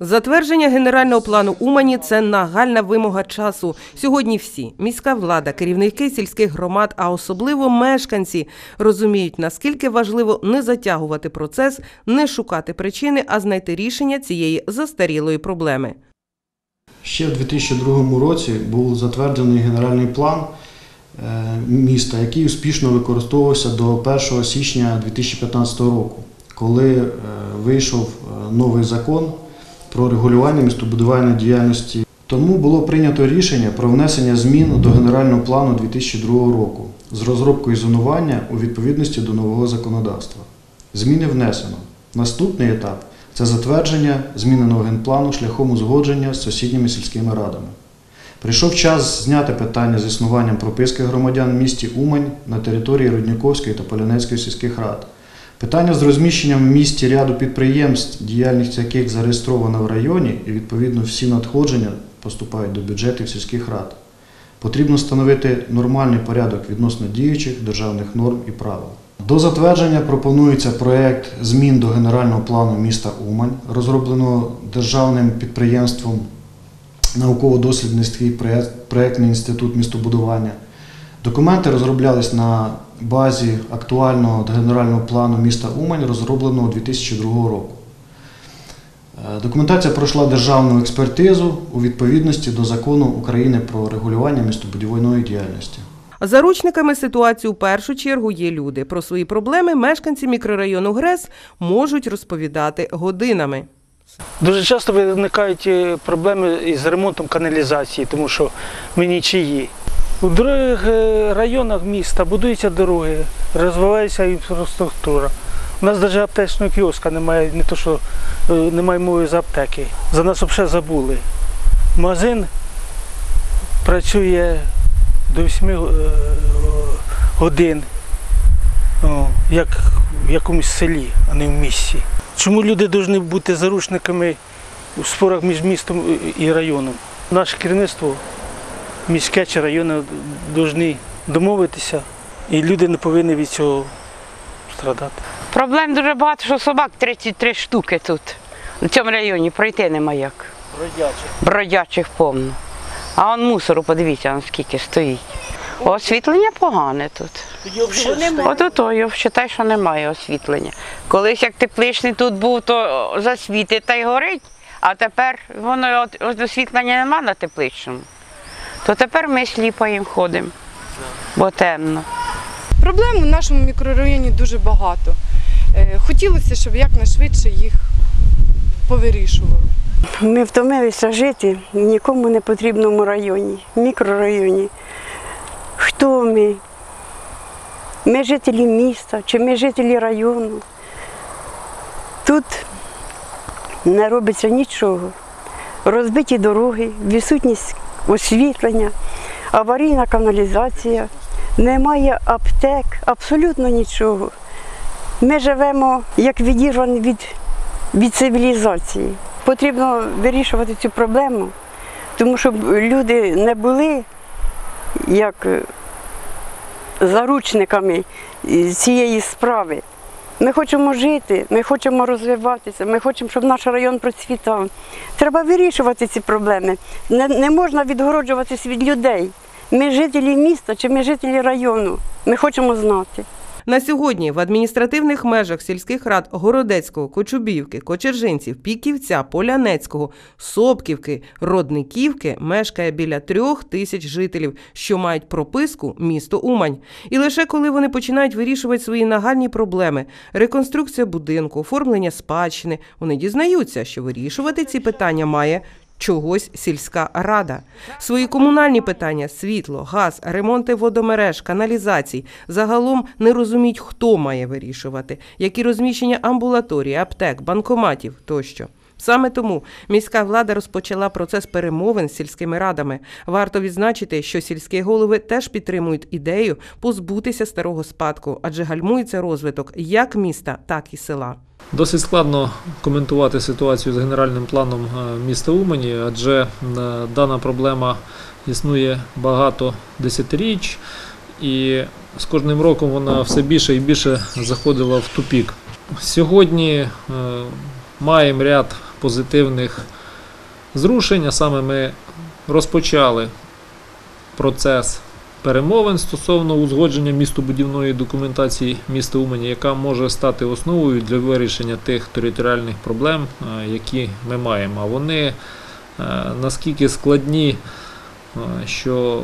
Затвердження генерального плану Умані це нагальна вимога часу. Сьогодні всі міська влада, керівники сільських громад, а особливо мешканці розуміють, наскільки важливо не затягувати процес, не шукати причини, а знайти рішення цієї застарілої проблеми. Ще в 2002 році був затверджений генеральний план е, міста, який успішно використовувався до 1 січня 2015 року, коли е, вийшов е, новий закон про регулювання містобудівельної діяльності. Тому було прийнято рішення про внесення змін до генерального плану 2002 року з розробкою зонування у відповідності до нового законодавства. Зміни внесено. Наступний етап це затвердження зміненого генплану шляхом узгодження з сусідніми сільськими радами. Прийшов час зняти питання з існуванням прописки громадян в місті Умань на території Рудніковської та Полянецької сільських рад. Питання з розміщенням в місті ряду підприємств, діяльність яких зареєстрована в районі, і відповідно всі надходження поступають до бюджетів сільських рад. Потрібно встановити нормальний порядок відносно діючих державних норм і правил. До затвердження пропонується проект змін до генерального плану міста Умань, розробленого державним підприємством науково-дослідницький проєктний інститут містобудування. Документи розроблялись на базі актуального генерального плану міста Умань, розробленого 2002 року. Е, Документація пройшла державну експертизу у відповідності до закону України про регулювання містобудівної діяльності. Заручниками ситуації у першу чергу є люди. Про свої проблеми мешканці мікрорайону Грес можуть розповідати годинами. Дуже часто виникають е, проблеми із ремонтом каналізації, тому що ми нічиї. У других е, районах міста будуються дороги, розвивається інфраструктура. У нас навіть аптечного кіоска немає, не то що е, немає мови за аптеки. За нас взагалі забули. Магазин працює до 8 е, годин, як в якомусь селі, а не в місті. Чому люди повинні бути заручниками у спорах між містом і районом? Наше керівництво міське чи районне повинні домовитися, і люди не повинні від цього страдати. Проблем дуже багато, що собак 33 штуки тут. У цьому районі пройти нема як. Бродячих повно. А он мусору, подивіться, он скільки стоїть. Освітлення погане тут. От ото я вважаю, що немає освітлення. Колись як тепличний тут був, то засвітить та й горить, а тепер воно от, освітлення нема на тепличному. То тепер ми сліпаємо ходимо, бо темно. Проблем у нашому мікрорайоні дуже багато. Е, Хотілося, щоб якнайшвидше їх повирішували. Ми втомилися жити в нікому не потрібному районі, мікрорайоні. Хто ми? Ми жителі міста чи ми жителі району. Тут не робиться нічого. Розбиті дороги, відсутність освітлення, аварійна каналізація, немає аптек, абсолютно нічого. Ми живемо як відірвані від, від цивілізації. Потрібно вирішувати цю проблему, тому щоб люди не були як заручниками е, цієї справи. Ми хочемо жити, ми хочемо розвиватися, ми хочемо, щоб наш район процвітав. Треба вирішувати ці проблеми. Не, не можна відгороджуватись від людей. Ми жителі міста чи ми жителі району. Ми хочемо знати. На сьогодні в адміністративних межах сільських рад Городецького, Кочубівки, Кочержинців, Піківця, Полянецького, Сопківки, Родниківки мешкає біля трьох тисяч жителів, що мають прописку місто Умань. І лише коли вони починають вирішувати свої нагальні проблеми реконструкція будинку, оформлення спадщини, вони дізнаються, що вирішувати ці питання має чогось сільська рада. Свої комунальні питання світло, газ, ремонти водомереж, каналізацій загалом не розуміють, хто має вирішувати, які розміщення амбулаторій, аптек, банкоматів тощо. Саме тому міська влада розпочала процес перемовин з сільськими радами. Варто відзначити, що сільські голови теж підтримують ідею позбутися старого спадку, адже гальмується розвиток як міста, так і села. Досить складно коментувати ситуацію з генеральним планом е, міста Умані, адже е, дана проблема існує багато десятиріч, і з кожним роком вона все більше і більше заходила в тупік. Сьогодні е, маємо ряд позитивних зрушень, а саме ми розпочали процес перемовин стосовно узгодження містобудівної документації міста Умані, яка може стати основою для вирішення тих територіальних проблем, е, які ми маємо. А вони е, наскільки складні, е, що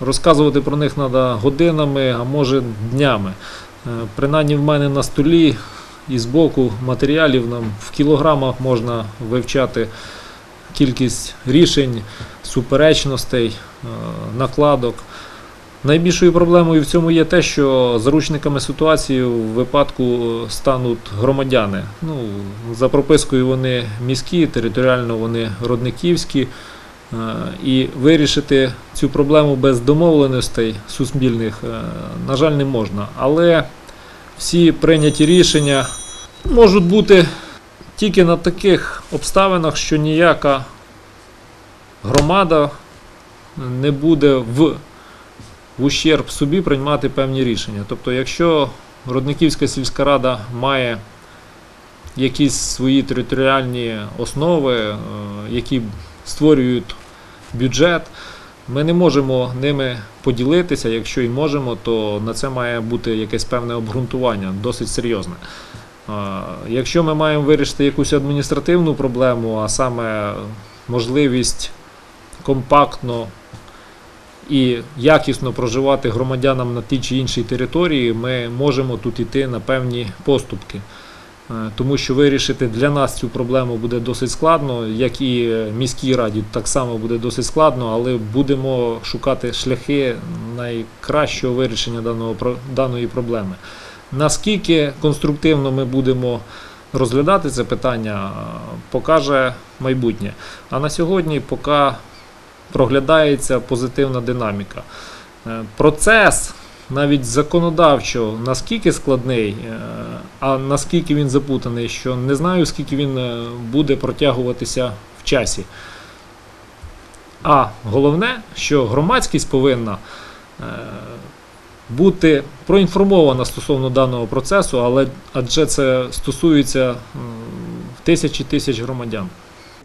розказувати про них треба годинами, а може днями. Принаймні в мене на столі і з боку матеріалів нам в кілограмах можна вивчати кількість рішень, суперечностей, е, накладок. Найбільшою проблемою в цьому є те, що заручниками ситуації в випадку е, стануть громадяни. Ну, за пропискою вони міські, територіально вони родниківські. Е, І вирішити цю проблему без домовленостей суспільних, на жаль, не можна. Але всі прийняті рішення можуть бути тільки на таких обставинах, що ніяка громада не буде в, в ущерб собі приймати певні рішення. Тобто, якщо Родниківська сільська рада має якісь свої територіальні основи, е, які створюють бюджет, ми не можемо ними поділитися. Якщо і можемо, то на це має бути якесь певне обґрунтування, досить серйозне. Якщо ми маємо вирішити якусь адміністративну проблему, а саме можливість компактно і якісно проживати громадянам на тій чи іншій території, ми можемо тут йти на певні поступки. Е, Тому що вирішити для нас цю проблему буде досить складно, як і міській раді так само буде досить складно, але будемо шукати шляхи найкращого вирішення даного, даної проблеми. Наскільки конструктивно ми будемо розглядати це питання, покаже майбутнє. А на сьогодні поки проглядається позитивна динаміка. Е, Процес навіть законодавчо наскільки складний, е, а наскільки він запутаний, що не знаю, скільки він е, буде протягуватися в часі. А головне, що громадськість повинна бути проінформована стосовно даного процесу, але адже це стосується тисячі тисяч громадян.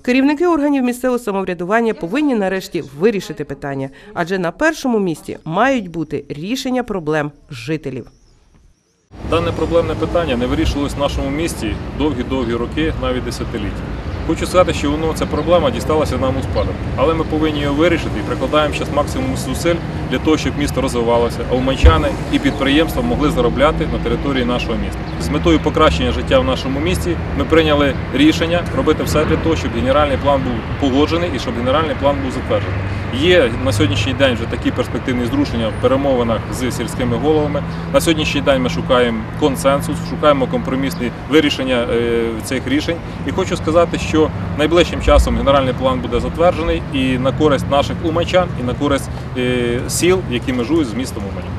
Керівники органів місцевого самоврядування повинні нарешті вирішити питання, адже на першому місці мають бути рішення проблем жителів. Дане проблемне питання не вирішувалось в нашому місті довгі-довгі роки, навіть десятиліття. Хочу сказати, що воно ця проблема дісталася нам у спадок, але ми повинні її вирішити і прикладаємо зараз максимум зусиль для того, щоб місто розвивалося, а уманчани і підприємства могли заробляти на території нашого міста. З метою покращення життя в нашому місті ми прийняли рішення робити все для того, щоб генеральний план був погоджений і щоб генеральний план був затверджений. Є на сьогоднішній день вже такі перспективні зрушення в перемовинах з сільськими головами. На сьогоднішній день ми шукаємо консенсус, шукаємо компромісні вирішення е, цих рішень. І хочу сказати, що найближчим часом генеральний план буде затверджений і на користь наших умачан, і на користь е, сіл, які межують з містом Умані.